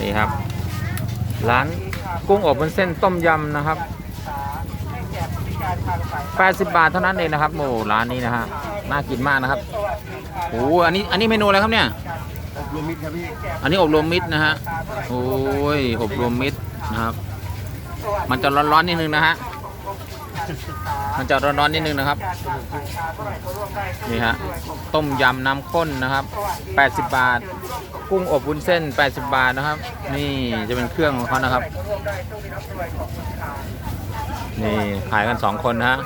นี่ครับ ร้านกุ้งอบเป็นเส้นต้มยำนะครับ 80 บาทเท่านั้นเองนะครับโอ้ร้านนี้นะฮะน่ากินมากนะครับโอ้อันนี้อันนี้เมนูอะไรครับเนี่ยอบรวมมิตรครับพี่อันนี้อบรวมมิตรนะฮะโอ้ยอบรวมมิตรนะครับ มันจะร้อนๆนิดนึงนะฮะ มันจะร้อนๆนิดนึงนะครับ นี่ฮะ ต้มยำน้ำข้นนะครับ 80 บาท กุ้งอบวุ้นเส้น 80 บาทนะครับ นี่จะเป็นเครื่องของเขานะครับ นี่ขายกันสองคนนะฮะ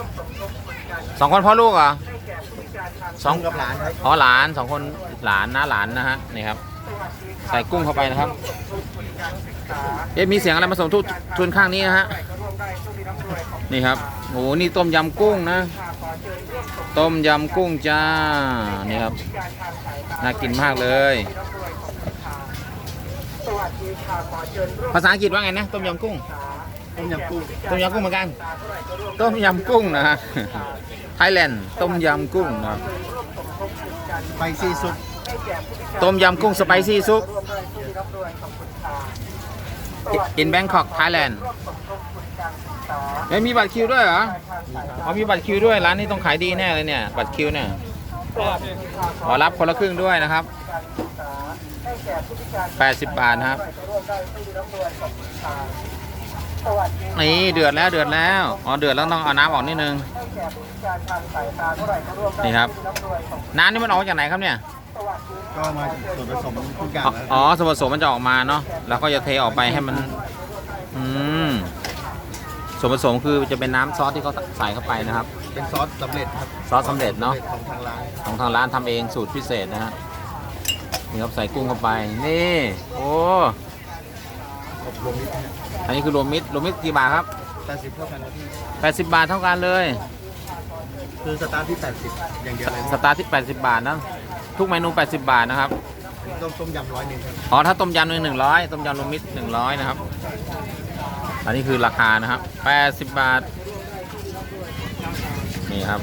สองคนพ่อลูกเหรอสองกับหลานครับอ๋อหลานสองคนหลานนะหลานนะฮะนี่ครับ ใส่กุ้งเข้าไปนะครับเอ๊ะมีเสียงอะไรมาส่งทุกทุนข้างนี้นะฮะนี่ครับ โอ้โหนี่ต้มยำกุ้งนะ ต้มยำกุ้งจ้า นี่ครับ น่ากินมากเลย ภาษาอังกฤษว่าไงนะ ต้มยำกุ้ง ต้มยำกุ้ง ต้มยำกุ้งเหมือนกัน ต้มยำกุ้งนะฮะ ไทยแลนด์ ต้มยำกุ้งนะครับไปซีซุป ต้มยำกุ้งสไปซี่ซุป in Bangkok Thailand เอ้มีบัตรคิวด้วยเหรออ๋อมีบัตรคิวด้วยร้านนี้ต้องขายดีแน่เลยเนี่ยบัตรคิวเนี่ยขอรับคนละครึ่งด้วยนะครับ 80 บาทครับ นี่เดือดแล้วเดือดแล้วอ๋อเดือดแล้วต้องเอาน้ำออกนิดนึง นี่ครับ น้ำนี่มันออกจากไหนครับเนี่ย ก็มาส่วนผสมทุกอย่างอ๋อแล้วอ๋อส่วนผสมมันจะออกมาเนาะแล้วก็จะเทออกไปให้มัน อืมส่วนผสมคือจะเป็นน้ำซอสที่เขาใส่เข้าไปนะครับ เป็นซอสสำเร็จครับซอสสำเร็จเนอะ ของทางร้านของทางร้านทำเองสูตรพิเศษนะฮะนี่ครับใส่กุ้งเข้าไป นี่ โอ้อบรวมมิตรอันนี้คือรวมมิตรรวมมิตรกี่บาทครับแปดสิบเท่ากันนะพี่80 บาทเท่ากันเลย คือสตาร์ทที่แปดสิบอย่างเดียวเลยสตาร์ทที่ 80 บาทนะ ทุกเมนู 80 บาทนะครับ ต้มต้มยำร้อยหนึ่งครับอ๋อ ถ้าต้มยำหนึ่งหนึ่งร้อยต้มยำรวมมิตรหนึ่งร้อยนะครับ อันนี้คือราคานะครับแปดสิบบาท นี่ครับ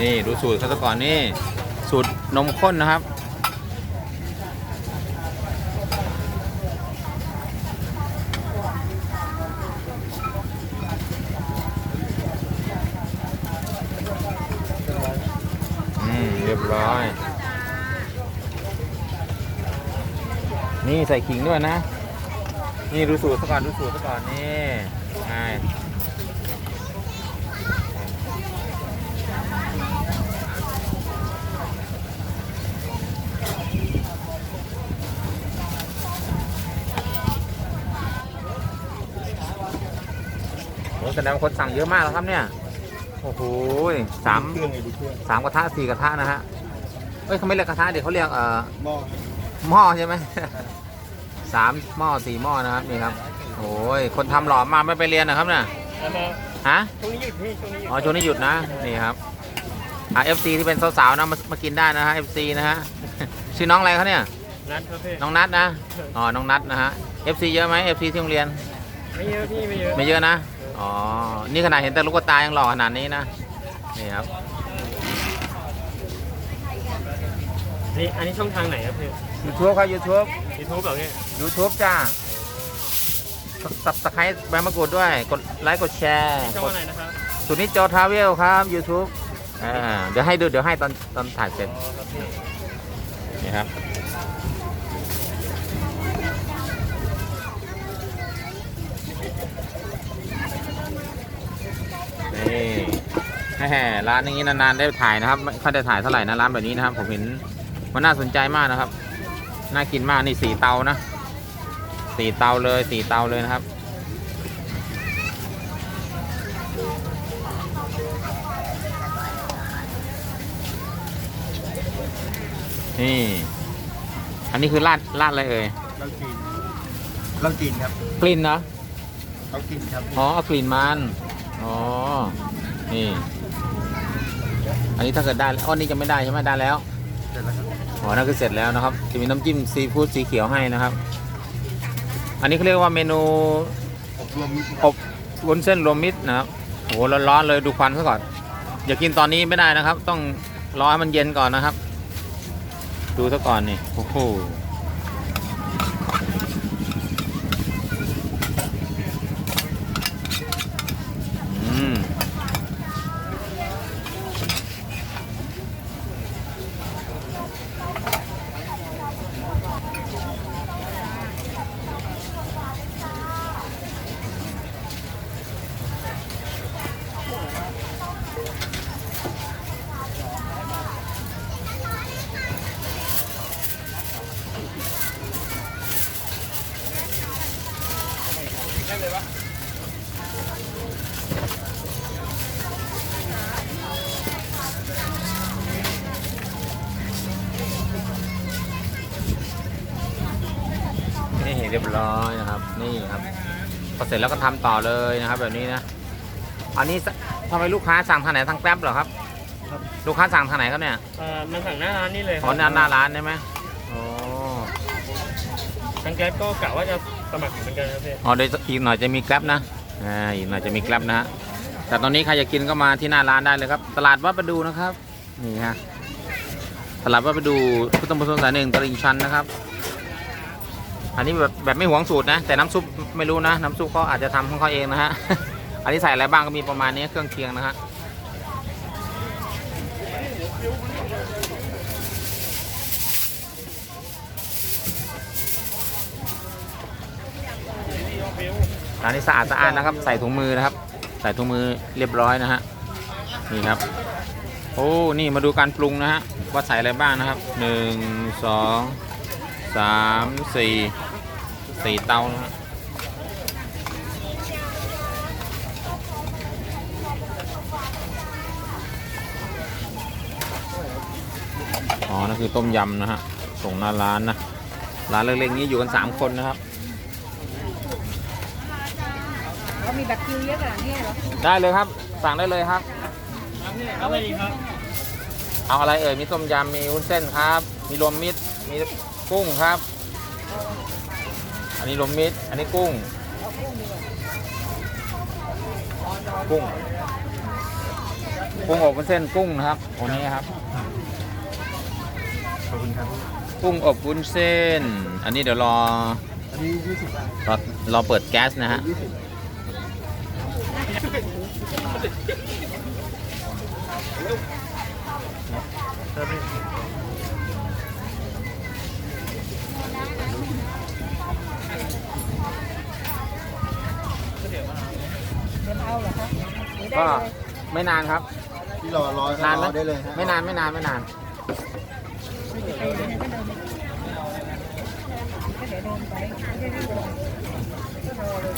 นี่ ดูสูตรเขาซะก่อนนี่ สูตรนมข้นนะครับ อืม เรียบร้อย นี่ ใส่ขิงด้วยนะ นี่ดูสูตรซะก่อนดูสูตรซะก่อนนี่ไงโอ้แสดงว่าคนสั่งเยอะมากแล้วครับเนี่ย โอ้โหสามเครื่องไงดูเครื่องสามกระทะสี่กระทะนะฮะเอ้ยเขาไม่เรียกกระทะเดี๋ยวเขาเรียกเอ่อหม้อหม้อใช่ไหม สามหม้อสี่หม้อนะครับนี่ครับโอ้ยคนทำหล่อมาไม่ไปเรียนนะครับเนี่ยฮะช่วงนี้หยุดพี่ช่วงนี้หยุดอ๋อช่วงนี้หยุดนะนี่ครับอ่าเอฟซีที่เป็นสาวๆนะมามากินได้นะฮะเอฟซีนะฮะชื่อน้องอะไรเขาเนี่ยนัดครับพี่น้องนัดนะอ๋อน้องนัดนะฮะเอฟซีเยอะไหมเอฟซีที่โรงเรียนไม่เยอะพี่ไม่เยอะไม่เยอะนะอ๋อนี่ขนาดเห็นแต่ลูกตายังหล่อขนาดนี้นะนี่ครับ นี่อันนี้ช่องทางไหนครับพี่ยูทูบครับยูทูบยูทูบเหรอพี่ YouTube จ้าสับสไครต์ใบมะกรูดด้วย กดไลค์กดแชร์ช่องกดอะไรนะครับสุนิจโจทราเวลครับ YouTube อ่าเดี๋ยวให้ดูเดี๋ยวให้ตอนตอนถ่ายเสร็จนี่ครับนี่แหมร้านอย่างนี้นานๆได้ถ่ายนะครับไม่ค่อยได้ถ่ายเท่าไหร่นะร้านแบบนี้นะครับผมเห็น มันน่าสนใจมากนะครับ น่ากินมากนี่สี่เตานะสี่เตาเลยสี่เตาเลยนะครับ นี่ อันนี้คือราดราดอะไรเอ่ยเราจีนเราจีนครับกลิ่นเนาะเรากินครับอ๋อเอากลิ่นมันอ๋อนี่ อันนี้ถ้าเกิดได้อ๋อนี่จะไม่ได้ใช่ไหมได้แล้ว เสร็จแล้วครับ อ๋อนั่นคือเสร็จแล้วนะครับ จะมีน้ำจิ้มซีฟู้ดสีเขียวให้นะครับ อันนี้เขาเรียกว่าเมนูอบรวมมิตรอบวุ้นเส้นรวมมิตรนะครับโอ้โหร้อนๆเลยดูควันซะก่อน อย่ากินตอนนี้ไม่ได้นะครับ ต้องรอให้มันเย็นก่อนนะครับ ดูซะก่อนนี่โอ้โห รียบร้อยนะครับ นี่ครับพอเสร็จแล้วก็ทำต่อเลยนะครับ แบบนี้นะอันนี้สทำไมลูกค้าสั่งทางไหนทางแกร็บเหรอครับครับลูกค้าสั่งทางไหนครับเนี่ยเอ่อมันสั่งหน้าร้านนี่เลยคอ๋รัอหน้าหน้าร้านใช่ไหมโอ้ทางแก๊สก็กะว่าจะสมัครเหมือนกันครับพี่อ๋อเดี๋ยวอีกหน่อยจะมีแกร็บนะอ่าอีกหน่อยจะมีแกร็บนะฮะแต่ตอนนี้ใครอยากกินก็มาที่หน้าร้านได้เลยครับ ตลาดวัดประดูนะครับนี่ฮะตลาดวัดประดูพุทธมณฑลสายหนึ่งตลิ่งชันนะครับ อันนี้แบบแบบไม่หวงสูตรนะ แต่น้ำซุปไม่รู้นะ น้ำซุปเขาอาจจะทำของเขาเองนะฮะ อันนี้ใส่อะไรบ้างก็มีประมาณนี้เครื่องเคียงนะฮะร้านนี้สะอาดสะอาดนะครับ ใส่ถุงมือนะครับ ใส่ถุงมือเรียบร้อยนะฮะนี่ครับ โอ้นี่มาดูการปรุงนะฮะว่าใส่อะไรบ้างนะครับหนึ่งสองสามสี่ สี่เตานะฮะอ๋อนั่นคือต้มยำนะฮะ ส่งหน้าร้านนะ ร้านเล็กๆนี้อยู่กัน 3 คนนะครับเขามีแบบคิวเยอะขนาดนี้เหรอได้เลยครับ สั่งได้เลยครับ เอาไปดีครับ เอาอะไรเอ่ย มีต้มยำ มีวุ้นเส้นครับ มีรวมมิตร มีกุ้งครับอั นนี้รวมมิตรอันนี้กุ้ง กุ้ง กุ้งอบวุ้นเส้นกุ้งนะครับโอ้นี้ครับ ขอบคุณครับ กุ้งอบวุ้นเส้น อันนี้เดี๋ยวรออันนี้ยี่สิบบาทรอรอเปิดแก๊สนะฮะ ยี่สิบครับ ก็เลยไม่นานครับที่รอรอนานไหมรอได้เลยฮะไม่นานไม่นานไม่นานไปเดินก็เดินก็เดี๋ยวเดินไปไม่ได้รีบเดินก็รอเลย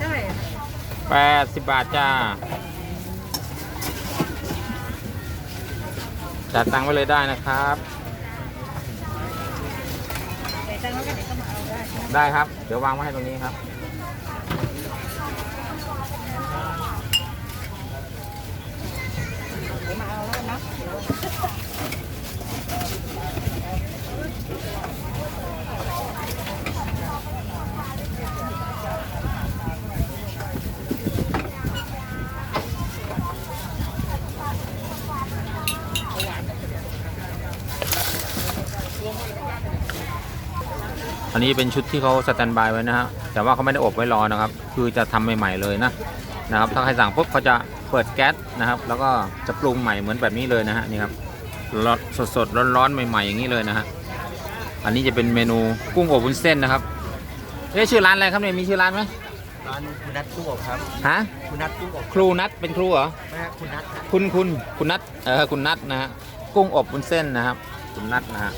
ได้อะแปดสิบบาทจ้าจัดตังค์ไว้เลยได้นะครับ แต่ตังค์แล้วก็เดี๋ยวก็มาเอา ได้ครับ เดี๋ยววางไว้ให้ตรงนี้ครับ เดี๋ยวมาเอาแล้วนะเดี๋ยว อันนี้เป็นชุดที่เขาสแตนบายไว้นะฮะแต่ว่าเขาไม่ได้อบไว้รอนะครับ คือจะทำใหม่ๆเลยนะนะครับ ถ้าใครสั่งปุ๊บเขาจะเปิดแก๊สนะครับ แล้วก็จะปรุงใหม่เหมือนแบบนี้เลยนะฮะนี่ครับร้อนสดๆร้อนๆใหม่ ๆ อย่างนี้เลยนะฮะอันนี้จะเป็นเมนูกุ้งอบวุ้นเส้นนะครับเอ๊ะชื่อร้านอะไรครับเนี่ยมีชื่อร้านไหมร้านคุณนัทกุ้งอบครับฮะคุณนัทกุ้งอบครูนัทเป็นครูเหรอแม่คุณนัทครับคุณคุณคุณนัทเออคุณนัทนะฮะกุ้งอบวุ้นเส้นนะครับ คุณนัทนะฮะ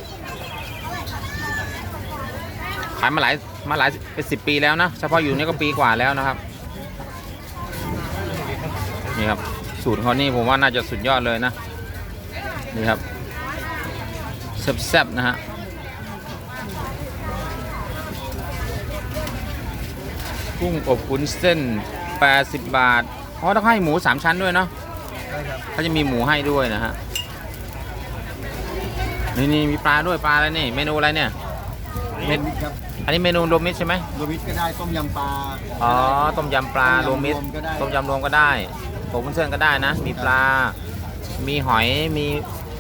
ขายมาหลายมาหลายเป็นสิบปีแล้วนะเฉพาะอยู่นี่ก็ปีกว่าแล้วนะครับนี่ครับสูตรเขานี่ผมว่าน่าจะสุดยอดเลยนะนี่ครับแซ่บๆนะฮะกุ้งอบวุ้นเส้น 80 บาทอ๋อต้องให้หมู 3 ชั้นด้วยเนาะได้ครับเขาจะมีหมูให้ด้วยนะฮะ นี่นี่มีปลาด้วยปลาอะไรนี่ เมนูอะไรเนี่ยปเม็ดรวมิตรครับ อันนี้เมนูรวมมิตรใช่ไหมรวมมิตรก็ได้ต้มยำปลาอ๋อ ต้มยำปลารวมมิตร ก็ได้ต้มยำรวมก็ได้โขกวุ้นเส้นก็ได้นะ มีปลา มีหอย มี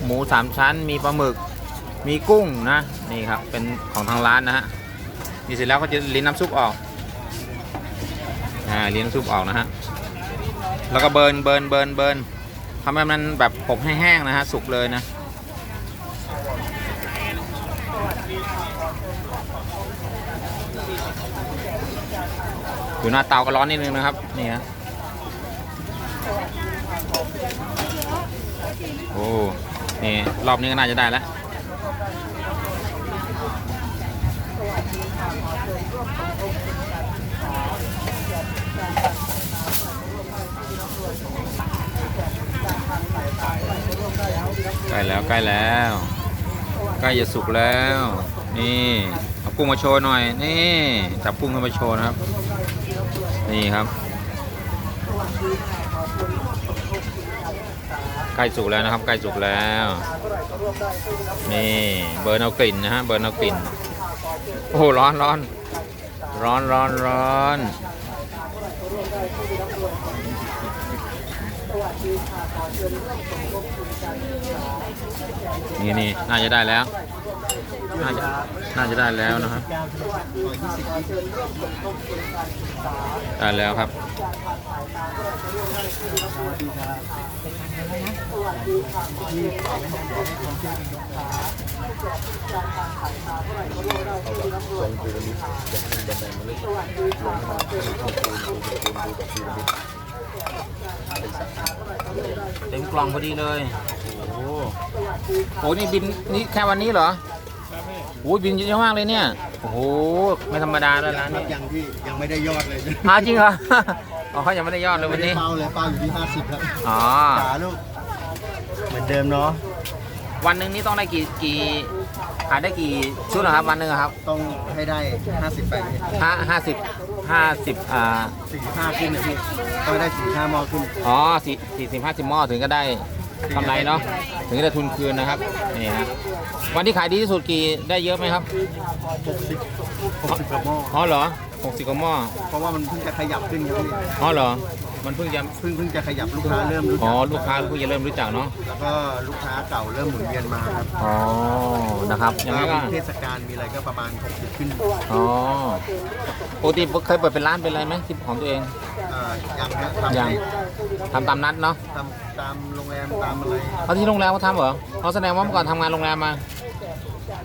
หมูสามชั้น มีปลาหมึก มีกุ้งนะ นี่ครับ เป็นของทางร้านนะฮะ นี่เสร็จแล้วก็จะลิ้นน้ำซุปออก อ่า ลิ้นน้ำซุปออกนะฮะ แล้วก็เบิร์น เบิร์น เบิร์น เบิร์นทำให้มันแบบอบให้แห้งนะฮะ สุกเลยนะ อยู่หน้าเตาก็ร้อนนิดนึงนะครับ นี่ฮะโอ้นี่รอบนี้ก็น่าจะได้แล้วใกล้แล้วใกล้แล้วใกล้จะสุกแล้ว นี่ กุ้งมาโชว์หน่อย นี่จับกุ้งขึ้นมาโชว์นะครับ นี่ครับใกล้สุกแล้วนะครับใกล้สุกแล้ว นี่เบิร์นเอากลิ่นนะฮะเบิร์นเอากลิ่นโอ้โหร้อนร้อนร้อนร้อน ร้อนนี่นี่น่าจะได้แล้ว น่าจะน่าจะได้แล้วนะครับเก้าใช่ไหมร้อยยี่สิบได้แล้วครับ เต็มกล่องพอดีเลย โอ้โหโอ้นี่บินนี่แค่วันนี้เหรอโอ้ยบินเยอะมากเลยเนี่ย โอ้โห ไม่ธรรมดาแล้วร้านครันี้บยังที่ยังไม่ได้ยอดเลยอ้าวจริงเหรออ๋อเขายังไม่ได้ยอดเลยวันนี้เป้าเลยเป้าอยู่ที่ห้าสิบแล้วอ๋อจ๋าลูก เหมือนเดิมเนาะ วันหนึ่งนี่ต้องได้กี่กี่ขายได้กี่ชุดนะครับวันหนึ่งอะครับ ต้องให้ได้ห้าสิบไปห้าห้าสิบ ห้าสิบอ่าสี่ห้าขึ้นนะพี่ต้องได้สี่ห้าหมอขึ้นอ๋อสี่สี่สิบห้าสิบหม้อถึงก็ได้กำไรเนาะถึงจะได้ทุนคืนนะครับนี่ฮะวันที่ขายดีที่สุดกี่ได้เยอะไหมครับหกสิบหกสิบกระหม้ออ๋อเหรอ หกสิบกว่าหม้อเพราะว่ามันเพิ่งจะขยับขึ้นครับพี่อ๋อเหรอ มันเพิ่งจะเพิ่งเพิ่งจะขยับลูกค้าเริ่มรู้อ๋จัอกลูกค้าเพิ่งจะเริ่มรู้จักเนาะแล้วก็ลูกค้าเก่าเริ่มหมุนเวียนมาครับอ๋อนะครับอย่างนั้นก็ มีเทศกาลมีอะไรก็ประมาณ60ขึ้นอ๋อปกติเคยเปิดเป็นร้านเป็นอะไรไหมที่ของตัวเอง เอ่อยังนะทำยังให้ทำตามนัดเนาะทำตามโรงแรมตามอะไร เอาที่โรงแรมเขาทำเหรอเขาแสดงว่าเมื่อก่อนทำงานโรงแรมมา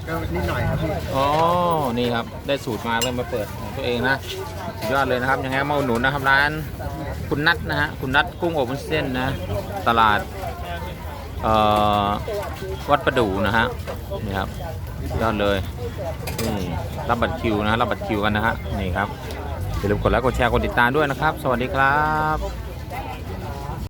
ก็นิดหน่อยครับพี่อ๋อ นี่ครับ ได้สูตรมาเลยมาเปิดของตัวเองนะสุดยอดเลยนะครับ ยังไงมาอุดหนุนนะครับร้าน คุณนัทนะฮะ คุณนัทกุ้งอบวุ้นเส้นนะ ตลาดเอ่อวัดประดู่นะฮะ นี่ครับยอดเลย นี่รับบัตรคิวนะฮะ รับบัตรคิวกันนะฮะ นี่ครับ อย่าลืมกดไลค์ กดแชร์ กดติดตามด้วยนะครับ สวัสดีครับ